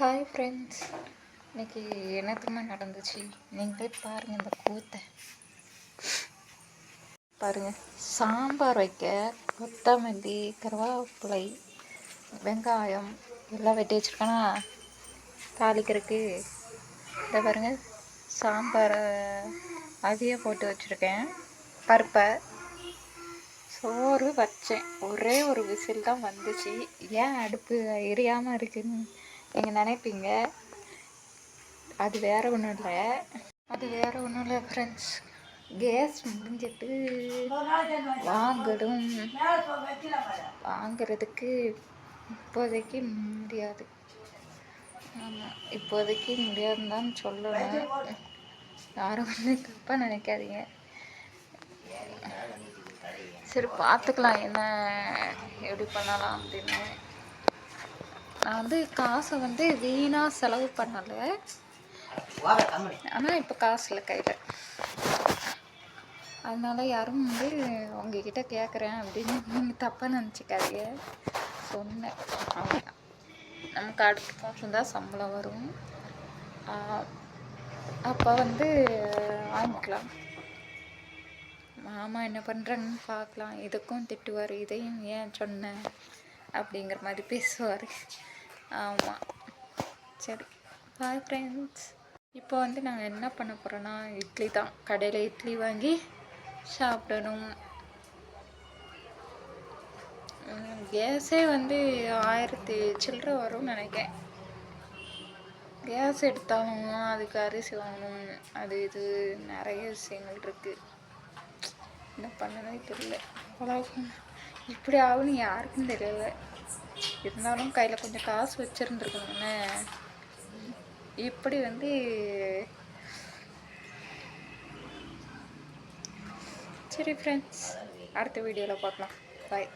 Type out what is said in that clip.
Hi friends இன்னைக்கு என்னத்துமா நடந்துச்சு? நீங்களே பாருங்கள் இந்த கூத்தை. பாருங்கள் சாம்பார் வைக்க கொத்தமல்லி கருவேப்பிலை வெங்காயம் எல்லாம் வெட்டி வச்சுருக்கேனா? தாளிக்கிறதுக்கு. இதை பாருங்கள் சாம்பாரை அவிய போட்டு வச்சுருக்கேன். பருப்பை. சோறு வச்சேன். ஒரே ஒரு விசில் தான் வந்துச்சு. ஏன் அடுப்பு எரியாமல் இருக்குன்னு நீங்கள் நினைப்பீங்க? அது வேற ஒன்றும் இல்லை. அது வேற ஒன்றும் இல்லை ஃப்ரெண்ட்ஸ் கேஸ் முடிஞ்சிட்டு வாங்கணும். வாங்கிறதுக்கு இப்போதைக்கு முடியாது. ஆமாம் இப்போதைக்கு முடியாதுன்னு தான் சொல்லணும். யாரும் வந்து தப்பாக நினைக்காதீங்க. சரி பார்த்துக்கலாம் என்ன எப்படி பண்ணலாம் அப்படின்னு. நான் வந்து காசை வந்து வீணாக செலவு பண்ணலை. ஆனால் இப்போ காசு இல்லை கையில். அதனால யாரும் வந்து உங்ககிட்ட கேட்குறேன் அப்படின்னு நீங்கள் தப்பாக நினச்சிக்காதீங்க. சொன்னேன். அவ்வளோதான் நமக்கு அடுத்த மாதம் தான் சம்பளம் வரும். அப்போ வந்து வாங்கிக்கலாம். மாமா என்ன பண்ணுறாங்கன்னு பார்க்கலாம். இதுக்கும் திட்டுவார் இதையும் ஏன் சொன்னேன் அப்படிங்கிற மாதிரி பேசுவார். ஆமாம் சரி. பாய் ஃப்ரெண்ட்ஸ் இப்போ வந்து நாங்கள் என்ன பண்ண போகிறோன்னா இட்லி தான். கடையில் இட்லி வாங்கி சாப்பிடணும். கேஸே வந்து ஆயிரத்தி சில்லற வரும்னு நினைக்கிறேன். கேஸ் எடுத்தாலும் அதுக்கு அரிசி வாங்கணும். அது இது நிறைய விஷயங்கள் இருக்குது என்ன பண்ணதே தெரியல. உலகம் இப்படி ஆகும்னு யாருக்கும் தெரியல. இருந்தாலும் கையில் கொஞ்சம் காசு வச்சுருந்துருக்கணும்னே. இப்படி வந்து சரி ஃப்ரெண்ட்ஸ் அடுத்த வீடியோவில் பார்க்கலாம். பாய்